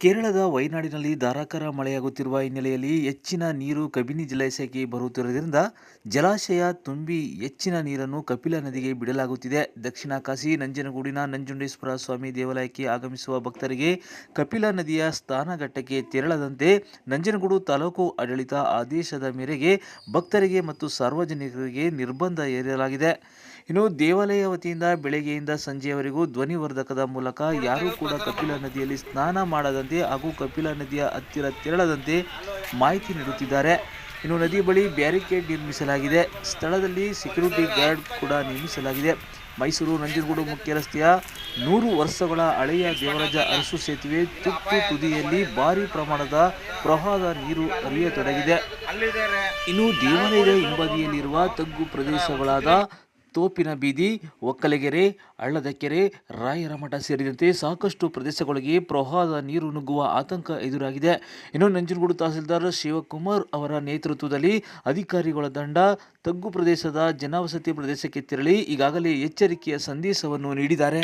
ಕೇರಳದ ವಯನಾಡಿನಲ್ಲಿ ಧಾರಾಕಾರ ಮಳೆಯಾಗುತ್ತಿರುವ ಹಿನ್ನೆಲೆಯಲ್ಲಿ ಹೆಚ್ಚಿನ ನೀರು ಕಬಿನಿ ಜಲಾಶಯಕ್ಕೆ ಬರುತ್ತಿರುವುದರಿಂದ ಜಲಾಶಯ ತುಂಬಿ ಹೆಚ್ಚಿನ ನೀರನ್ನು ಕಪಿಲ ನದಿಗೆ ಬಿಡಲಾಗುತ್ತಿದೆ. ದಕ್ಷಿಣ ಕಾಶಿ, ನಂಜನಗೂಡಿನ ನಂಜುಂಡೇಶ್ವರ ಸ್ವಾಮಿ ದೇವಾಲಯಕ್ಕೆ ಆಗಮಿಸುವ ಭಕ್ತರಿಗೆ ಕಪಿಲ ನದಿಯ ಸ್ಥಾನಘಟ್ಟಕ್ಕೆ ತೆರಳದಂತೆ ನಂಜನಗೂಡು ತಾಲೂಕು ಆಡಳಿತ ಆದೇಶದ ಮೇರೆಗೆ ಭಕ್ತರಿಗೆ ಮತ್ತು ಸಾರ್ವಜನಿಕರಿಗೆ ನಿರ್ಬಂಧ ಹೇರಲಾಗಿದೆ. ಇನ್ನು ದೇವಾಲಯ ವತಿಯಿಂದ ಬೆಳಗ್ಗೆಯಿಂದ ಸಂಜೆಯವರೆಗೂ ಧ್ವನಿವರ್ಧಕದ ಮೂಲಕ ಯಾರೂ ಕೂಡ ಕಪಿಲ ನದಿಯಲ್ಲಿ ಸ್ನಾನ ಮಾಡದಂತೆ ಹಾಗೂ ಕಪಿಲ ನದಿಯ ಹತ್ತಿರ ತೆರಳದಂತೆ ಮಾಹಿತಿ ನೀಡುತ್ತಿದ್ದಾರೆ. ಇನ್ನು ನದಿ ಬಳಿ ಬ್ಯಾರಿಕೇಡ್ ನಿರ್ಮಿಸಲಾಗಿದೆ. ಸ್ಥಳದಲ್ಲಿ ಸೆಕ್ಯೂರಿಟಿ ಗಾರ್ಡ್ ಕೂಡ ನಿರ್ಮಿಸಲಾಗಿದೆ ಮೈಸೂರು ನಂಜನಗೂಡು ಮುಖ್ಯ ರಸ್ತೆಯ ನೂರು ವರ್ಷಗಳ ಹಳೆಯ ದೇವರಾಜ ಅರಸು ಸೇತುವೆ ತುಕ್ಕು ತುದಿಯಲ್ಲಿ ಭಾರಿ ಪ್ರಮಾಣದ ಪ್ರವಾಹದ ನೀರು ಹರಿಯತೊಡಗಿದೆ. ಇನ್ನು ದೇವಾಲಯದ ಹಿಂಬದಿಯಲ್ಲಿರುವ ತಗ್ಗು ಪ್ರದೇಶಗಳಾದ ತೋಪಿನ ಬೀದಿ, ಒಕ್ಕಲಗೆರೆ ಹಳ್ಳದ ಕೆರೆ ರಾಯರ ಮಠ ಸೇರಿದಂತೆ ಸಾಕಷ್ಟು ಪ್ರದೇಶಗಳಿಗೆ ಪ್ರವಾಹದ ನೀರು ನುಗ್ಗುವ ಆತಂಕ ಎದುರಾಗಿದೆ. ಇನ್ನು ನಂಜನಗೂಡು ತಹಸೀಲ್ದಾರ್ ಶಿವಕುಮಾರ್ ಅವರ ನೇತೃತ್ವದಲ್ಲಿ ಅಧಿಕಾರಿಗಳ ತಂಡ ತಗ್ಗು ಪ್ರದೇಶದ ಜನವಸತಿ ಪ್ರದೇಶಕ್ಕೆ ತೆರಳಿ ಈಗಾಗಲೇ ಎಚ್ಚರಿಕೆಯ ಸಂದೇಶವನ್ನು ನೀಡಿದ್ದಾರೆ.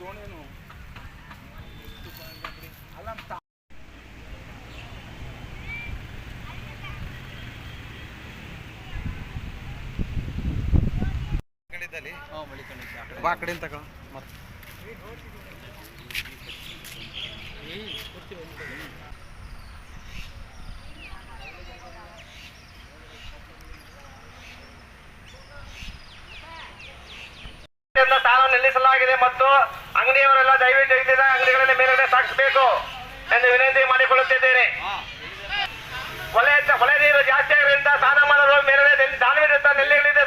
ದೋಣಿನು ಅಲ್ಲ ಬಾ ಕಡೆಯಿಂದ ತಗೋ. ಮತ್ತೆ ಸ್ಥಾನ ನಿಲ್ಲಿಸಲಾಗಿದೆ ಮತ್ತು ಅಂಗಡಿಯವರೆಲ್ಲ ದಯವಿಟ್ಟು ಇದ್ದಿದ್ದ ಅಂಗಡಿಗಳಲ್ಲಿ ಮೇಲ್ಗಡೆ ಸಾಗಿಸಬೇಕು ಎಂದು ವಿನಂತಿ ಮಾಡಿಕೊಳ್ಳುತ್ತಿದ್ದೇನೆ. ಕೊಲೆ ಹೊಳೆ ನೀರು ಜಾಸ್ತಿ ಆಗಿರೋದ್ರಿಂದ ಸ್ನಾನ ಮಾಡಲು ಮೇಲ್ಗಡೆ ನೆಲ್ಲಿ- ದಾನವಿರುತ್ತ ನೆಲ್ಲಿಗಳಿಂದ.